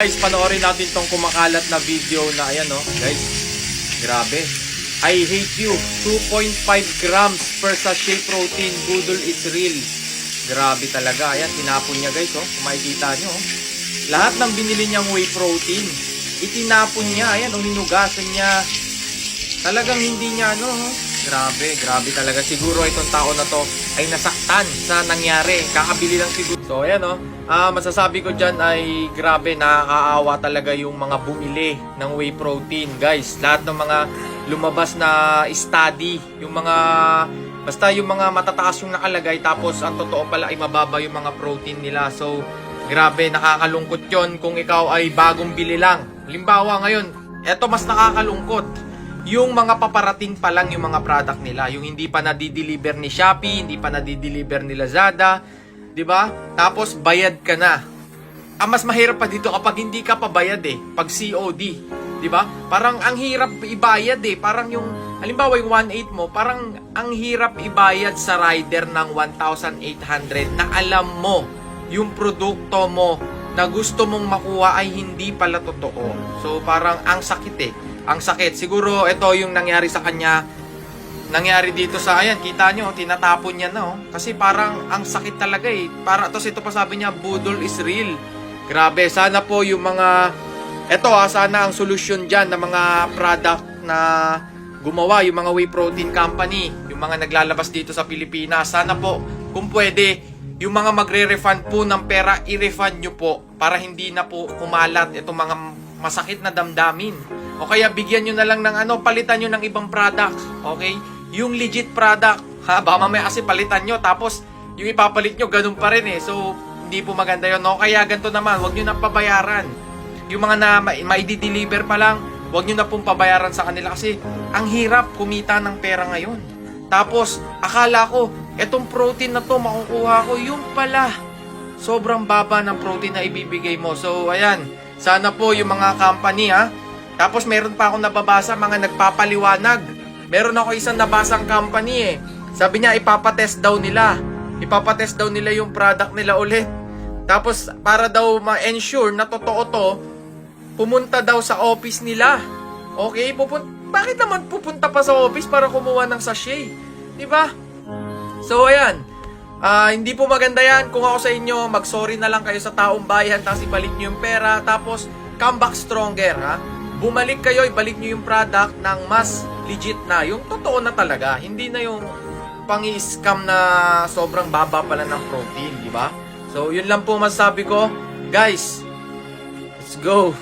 Guys, panoorin natin tong kumakalat na video na ayan oh. Guys, grabe. I hate you. 2.5 grams per sachet protein. Budol is real. Grabe talaga. Ayan, tinapon niya guys oh. Kung makikita nyo oh. Lahat ng binili niyang whey protein, itinapon niya. Ayan, oh, niya. Talagang hindi niya ano. oh. Grabe, grabe talaga. Siguro itong tao na to ay nasaktan sa nangyari. Kakabili lang siguro. So ayan oh. Ah, masasabi ko dyan ay grabe nakakaawa talaga yung mga bumili ng whey protein. Guys, lahat ng mga lumabas na study, yung mga basta yung mga matataas yung nakalagay tapos ang totoo pala ay mababa yung mga protein nila. So, grabe nakakalungkot 'yon kung ikaw ay bagong bili lang. Halimbawa ngayon, eto mas nakakalungkot yung mga paparating pa lang yung mga product nila, yung hindi pa na-deliver ni Shopee, hindi pa na-deliver ni Lazada, 'di ba? Tapos bayad ka na. Ang mas mahirap pa dito kapag hindi ka pa bayad eh, pag COD, 'di ba? Parang ang hirap ibayad eh, parang yung halimbawa yung 1.8 mo, parang ang hirap ibayad sa rider ng 1,800 na alam mo yung produkto mo na gusto mong makuha ay hindi pala totoo. So parang ang sakit eh. Ang sakit. Siguro ito yung nangyari sa kanya. Nangyari dito sa ayan, kita nyo, tinatapon niya na oh. Kasi parang ang sakit talaga eh. Para tos ito pa sabi niya, budol is real. Grabe, sana po yung mga eto ah, sana ang solusyon diyan ng mga product na gumawa yung mga whey protein company, yung mga naglalabas dito sa Pilipinas. Sana po kung pwede yung mga magre-refund po ng pera, i-refund nyo po para hindi na po kumalat itong mga masakit na damdamin. O kaya bigyan nyo na lang ng ano, palitan nyo ng ibang product. Okay? Yung legit product. Ha, baka mamaya kasi palitan nyo. Tapos, yung ipapalit nyo, ganun pa rin eh. So, hindi po maganda yun. No? Kaya ganito naman, wag nyo na pabayaran. Yung mga na ma- ma-deliver pa lang, wag nyo na pong pabayaran sa kanila kasi ang hirap kumita ng pera ngayon. Tapos, akala ko, etong protein na to makukuha ko, yung pala, sobrang baba ng protein na ibibigay mo. So, ayan, sana po yung mga company ha. Tapos meron pa akong nababasa mga nagpapaliwanag. Meron ako isang nabasang company eh. Sabi niya ipapatest daw nila. Ipapatest daw nila yung product nila ulit. Tapos para daw ma-ensure na totoo to, pumunta daw sa office nila. Okay, pupun bakit naman pupunta pa sa office para kumuha ng sachet? 'Di ba? So ayan, Ah, hindi po maganda yan. Kung ako sa inyo, mag-sorry na lang kayo sa taong bayan, tapos ibalik nyo yung pera, tapos come back stronger, ha? Bumalik kayo, ibalik nyo yung product ng mas legit na, yung totoo na talaga. Hindi na yung pang-scam na sobrang baba pala ng protein, di ba? So, yun lang po masasabi ko. Guys, let's go!